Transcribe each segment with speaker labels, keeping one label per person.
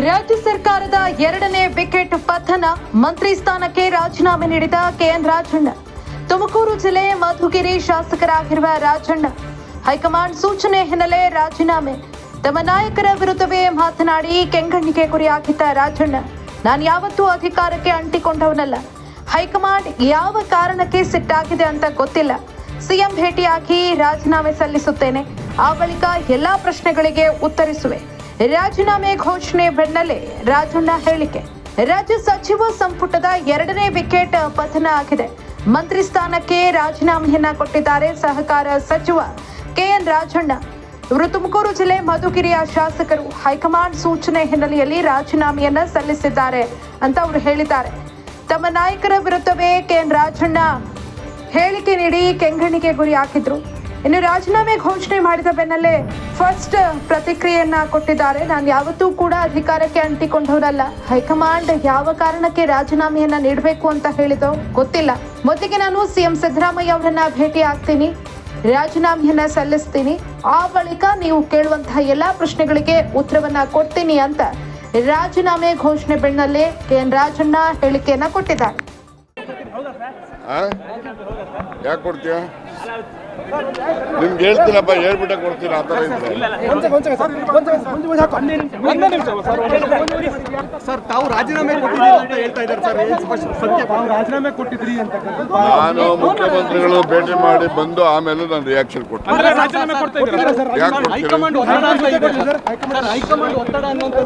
Speaker 1: ರಾಜ್ಯ ಸರ್ಕಾರದ ಎರಡನೇ ವಿಕೆಟ್ ಪತನ. ಮಂತ್ರಿ ಸ್ಥಾನಕ್ಕೆ ರಾಜೀನಾಮೆ ನೀಡಿದ ಕೆಎನ್ ರಾಜಣ್ಣ. ತುಮಕೂರು ಜಿಲ್ಲೆ ಮಧುಗಿರಿ ಶಾಸಕರಾಗಿರುವ ರಾಜಣ್ಣ. ಹೈಕಮಾಂಡ್ ಸೂಚನೆ ಹಿನ್ನೆಲೆ ರಾಜೀನಾಮೆ. ತಮ್ಮ ನಾಯಕರ ವಿರುದ್ಧವೇ ಮಾತನಾಡಿ ಕೆಂಗಣ್ಣಿಗೆ ಗುರಿಯಾಗಿದ್ದ ರಾಜಣ್ಣ. ನಾನು ಯಾವತ್ತೂ ಅಧಿಕಾರಕ್ಕೆ ಅಂಟಿಕೊಂಡವನಲ್ಲ. ಹೈಕಮಾಂಡ್ ಯಾವ ಕಾರಣಕ್ಕೆ ಸಿಟ್ಟಾಗಿದೆ ಅಂತ ಗೊತ್ತಿಲ್ಲ. ಸಿಎಂ ಭೇಟಿಯಾಗಿ ರಾಜೀನಾಮೆ ಸಲ್ಲಿಸುತ್ತೇನೆ. ಆ ಬಳಿಕ ಎಲ್ಲಾ ಪ್ರಶ್ನೆಗಳಿಗೆ ಉತ್ತರಿಸುವೆ. ರಾಜೀನಾಮೆ ಘೋಷಣೆ ಬೆನ್ನಲ್ಲೇ ರಾಜಣ್ಣ ಹೇಳಿಕೆ. ರಾಜ್ಯ ಸಚಿವ ಸಂಪುಟದ ಎರಡನೇ ವಿಕೆಟ್ ಪತನ ಆಗಿದೆ. ಮಂತ್ರಿ ಸ್ಥಾನಕ್ಕೆ ರಾಜೀನಾಮೆಯನ್ನ ಕೊಟ್ಟಿದ್ದಾರೆ ಸಹಕಾರ ಸಚಿವ ಕೆಎನ್ ರಾಜಣ್ಣ. ತುಮಕೂರು ಜಿಲ್ಲೆ ಮಧುಗಿರಿಯ ಶಾಸಕರು ಹೈಕಮಾಂಡ್ ಸೂಚನೆ ಹಿನ್ನೆಲೆಯಲ್ಲಿ ರಾಜೀನಾಮೆಯನ್ನ ಸಲ್ಲಿಸಿದ್ದಾರೆ ಅಂತ ಅವರು ಹೇಳಿದ್ದಾರೆ. ತಮ್ಮ ನಾಯಕರ ವಿರುದ್ಧವೇ ಕೆಎನ್ ರಾಜಣ್ಣ ಹೇಳಿಕೆ ನೀಡಿ ಕೆಂಗಣಿಗೆ ಗುರಿ ಹಾಕಿದ್ರು. ಇನ್ನು ರಾಜೀನಾಮೆ ಘೋಷಣೆ ಮಾಡಿದ ಬೆನ್ನಲ್ಲೇ ಫಸ್ಟ್ ಪ್ರತಿಕ್ರಿಯೆಯನ್ನ ಕೊಟ್ಟಿದ್ದಾರೆ. ನಾನು ಯಾವತ್ತೂ ಕೂಡ ಅಧಿಕಾರಕ್ಕೆ ಅಂಟಿಕೊಂಡವರಲ್ಲ ಹೈಕಮಾಂಡ್ ಯಾವ ಕಾರಣಕ್ಕೆ ರಾಜೀನಾಮೆಯನ್ನ ನೀಡಬೇಕು ಅಂತ ಹೇಳಿದೋ ಗೊತ್ತಿಲ್ಲ. ಮೊದಲಿಗೆ ನಾನು ಸಿಎಂ ಸಿದ್ದರಾಮಯ್ಯ ಅವರನ್ನ ಭೇಟಿ ಆಗ್ತೀನಿ, ರಾಜೀನಾಮೆಯನ್ನ ಸಲ್ಲಿಸ್ತೀನಿ. ಆ ಬಳಿಕ ನೀವು ಕೇಳುವಂತಹ ಎಲ್ಲಾ ಪ್ರಶ್ನೆಗಳಿಗೆ ಉತ್ತರವನ್ನ ಕೊಡ್ತೀನಿ ಅಂತ ರಾಜೀನಾಮೆ ಘೋಷಣೆ ಬೆನ್ನಲ್ಲೇ ಕೆಎನ್ ರಾಜಣ್ಣ ಹೇಳಿಕೆಯನ್ನ ಕೊಟ್ಟಿದ್ದಾರೆ.
Speaker 2: ಯಾಕೆ ನಿಮ್ಗೆ ಹೇಳ್ತೀನಪ್ಪ ಹೇಳ್ಬಿಟ್ಟೆ ಕೊಡ್ತೀನಿ ಆ ಥರ
Speaker 3: ಸರ್ ತಾವು ರಾಜೀನಾಮೆ ಕೊಟ್ಟಿದ್ದೀರಿ ಅಂತ ಹೇಳ್ತಾ ಇದ್ದಾರೆ ಸರ್ ಏನ್ ಸ್ಪಷ್ಟ- ಸತ್ಯ ರಾಜೀನಾಮೆ ಕೊಟ್ಟಿದ್ರಿ ಅಂತ
Speaker 2: ನಾನು ಮುಖ್ಯಮಂತ್ರಿಗಳು ಭೇಟಿ ಮಾಡಿ ಬಂದು ಆಮೇಲೆ ನಾನು ರಿಯಾಕ್ಷನ್ ಕೊಟ್ಟೆ
Speaker 3: ಅಂದ್ರೆ ರಾಜೀನಾಮೆ ಕೊಡ್ತಾ ಇದ್ದೀರಾ ಸರ್
Speaker 2: ಯಾಕೆ ಕೊಡ್ತೀರಿ?
Speaker 3: ಹೈಕಮಾಂಡ್ ಒತ್ತಡ ಅಂತ ಇದೆ ಸರ್ ಹೈಕಮಾಂಡ್ ಒತ್ತಡ ಸರ್ ಒತ್ತಡ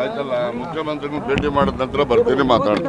Speaker 2: ಆಯ್ತಲ್ಲ ಮುಖ್ಯಮಂತ್ರಿಗೂ ಭೇಟಿ ಮಾಡಿದ ನಂತರ ಬರ್ತೀನಿ ಮಾತಾಡ್ತೀನಿ.